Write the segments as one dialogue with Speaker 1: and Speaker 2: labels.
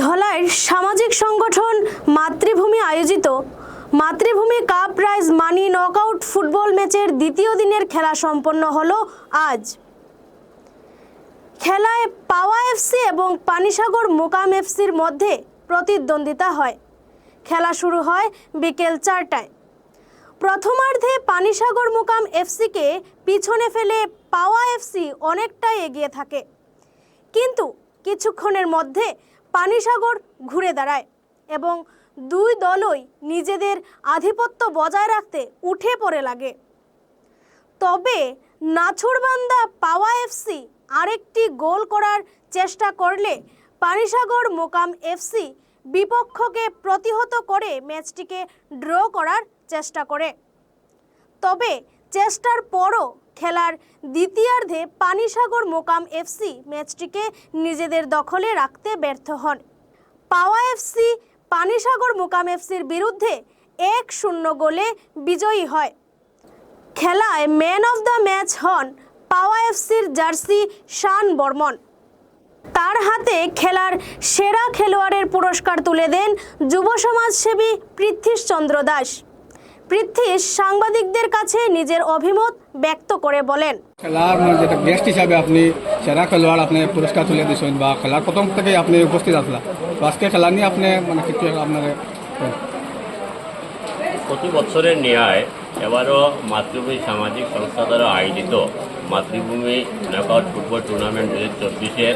Speaker 1: ধলাইয়ের সামাজিক সংগঠন মাতৃভূমি আয়োজিত। Matribhumi cup prize money knockout football ম্যাচের দ্বিতীয় দিনের খেলা সম্পন্ন হলো আজ। খেলায় পাওয়া এফসি এবং পানিসাগর মোকাম এফসির মধ্যে প্রতিদ্বন্দ্বিতা হয়। খেলা শুরু হয় বিকেল চারটায়। প্রথমার্ধে পানিসাগর মোকাম এফসিকে পিছনে ফেলে পাওয়া এফসি অনেকটাই এগিয়ে থাকে। কিন্তু কিছুক্ষণের মধ্যে পানিসাগর ঘুরে দাঁড়ায় এবং দুই দলই নিজেদের আধিপত্য বজায় রাখতে উঠে পড়ে লাগে। তবে নাছুরবান্দা পাওয়া এফসি আরেকটি গোল করার চেষ্টা করলে পানিসাগর মোকাম এফসি বিপক্ষকে প্রতিহত করে ম্যাচটিকে ড্র করার চেষ্টা করে। তবে চেষ্টার পরও খেলার দ্বিতীয়ার্ধে পানিসাগর মোকাম এফসি ম্যাচটিকে নিজেদের দখলে রাখতে ব্যর্থ হন। পাওয়া এফসি পানিসাগর মোকাম এফসির বিরুদ্ধে এক শূন্য গোলে বিজয়ী হয়। খেলায় ম্যান অফ দ্য ম্যাচ হন পাওয়া এফসির জার্সি শান বর্মন। তার হাতে খেলার সেরা খেলোয়াড়ের পুরস্কার তুলে দেন যুব সমাজসেবী পৃথ্বীশ চন্দ্র দাস। পৃথ্বীশ সাংবাদিকদের কাছে নিজের অভিমত ব্যক্ত করে বলেন।
Speaker 2: খেলার মানে যেটা গেস্ট হিসাবে আপনি সেরা খেলোয়াড় আপনি পুরস্কার তুলে দিয়েছেন বা খেলার প্রথম থেকে আপনি উপস্থিত আসলেন তো আজকে খেলা নিয়ে আপনি মানে কিছু আপনার
Speaker 3: প্রতি বছরের ন্যায় এবারও মাতৃভূমি সামাজিক সংস্থা দ্বারা আয়োজিত মাতৃভূমি নকআউট ফুটবল টুর্নামেন্ট দু হাজার চব্বিশের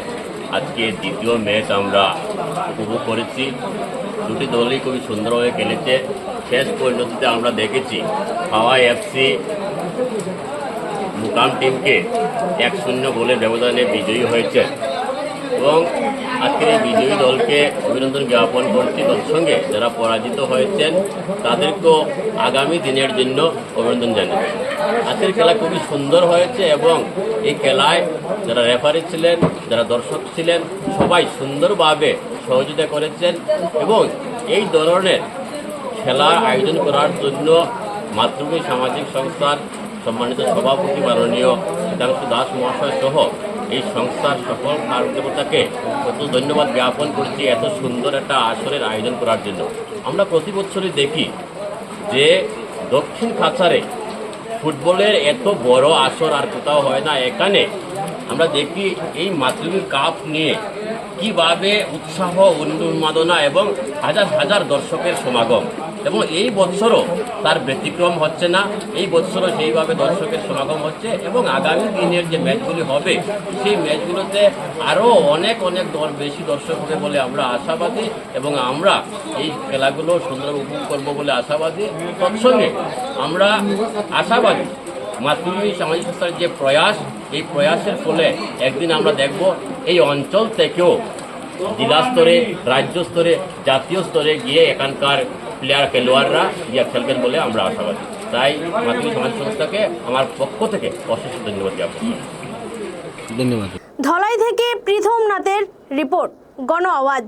Speaker 3: আজকে দ্বিতীয় ম্যাচ আমরা উপভোগ করেছি। দুটি দলই খুবই সুন্দরভাবে খেলেছে। শেষ পরিণতিতে আমরা দেখেছি হাওয়াই এফসি মুকাম টিমকে এক শূন্য গোলের ব্যবধানে বিজয়ী হয়েছে। এবং আজকের এই বিজয়ী দলকে অভিনন্দন জ্ঞাপন করছি। তৎসঙ্গে যারা পরাজিত হয়েছেন, তাদেরকেও আগামী দিনের জন্য অভিনন্দন জানাচ্ছি আজকের খেলা খুবই সুন্দর হয়েছে এবং এই খেলায় যারা রেফারি ছিলেন, যারা দর্শক ছিলেন, সবাই সুন্দরভাবে সহযোগিতা করেছেন এবং এই ধরনের খেলা আয়োজন করার জন্য মাতৃভূমি সামাজিক সংস্থার সম্মানিত সভাপতি মাননীয় দাস মহাশয় সহ এই সংস্থার সকল কার্যকর্তাকে কত ধন্যবাদ জ্ঞাপন করছি এত সুন্দর একটা আসরের আয়োজন করার জন্য। আমরা প্রতি বছরই দেখি যে দক্ষিণ খাঁচারে ফুটবলের এত বড় আসর আর কোথাও হয় না। এখানে আমরা দেখি এই মাতৃভূমি কাপ নিয়ে কীভাবে উৎসাহ, উন্মাদনা এবং হাজার হাজার দর্শকের সমাগম? এবং এই বছরও তার ব্যতিক্রম হচ্ছে না। এই বছরও সেইভাবে দর্শকের সমাগম হচ্ছে এবং আগামী দিনের যে ম্যাচগুলি হবে, সেই ম্যাচগুলোতে আরও অনেক অনেক দল বেশি দর্শক হবে বলে আমরা আশাবাদী এবং আমরা এই খেলাগুলো সুন্দর উপভোগ করব বলে আশাবাদী। তৎসঙ্গে আমরা আশাবাদী মাতৃভূমি সামাজিক সংস্থার যে প্রয়াস এই প্রয়াসের ফলে একদিন আমরা দেখব এই অঞ্চল থেকেও জেলা স্তরে রাজ্য স্তরে জাতীয় স্তরে গিয়ে এখানকার প্লেয়ার খেলোয়াড়রা গিয়ে খেলবেন বলে আমরা আশাবাদী। তাই মাতৃভূমি সমাজ সংস্থাকে আমার পক্ষ থেকে অশেষ ধন্যবাদ জ্ঞাপন।
Speaker 2: ধন্যবাদ।
Speaker 1: ধলাই থেকে প্রীথম নাথের রিপোর্ট গণ আওয়াজ।